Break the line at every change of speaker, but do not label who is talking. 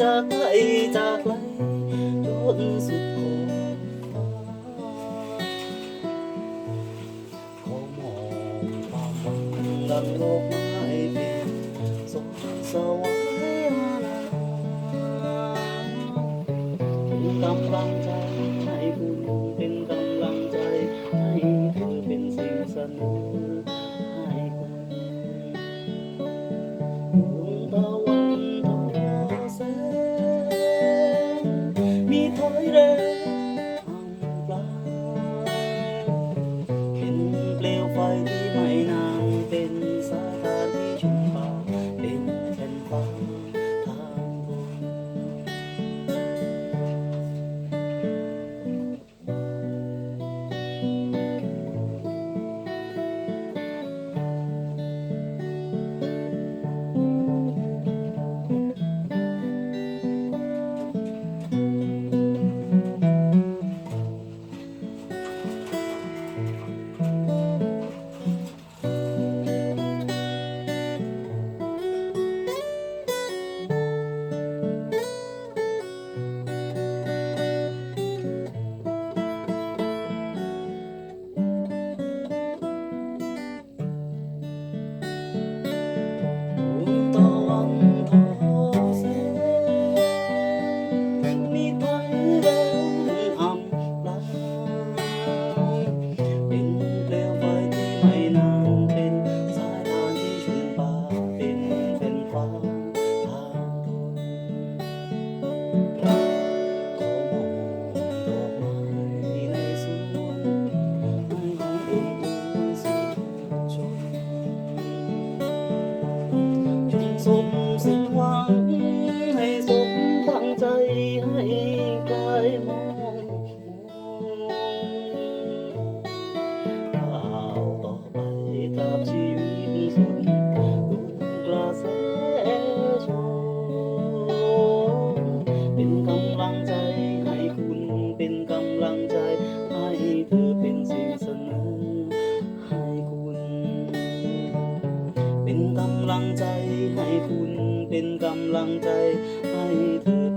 จากไปจากไปจนสุดขอบฟ้าขอมองความันดำงโลกไม้เป็นสมสวรรค์เป็นกำลังใจให้คุณเป็นกำลังใจให้เธอเป็นสิ่งสนุก hoy eres Thank you. ใจให้คุณเป็นกำลังใจให้เธอ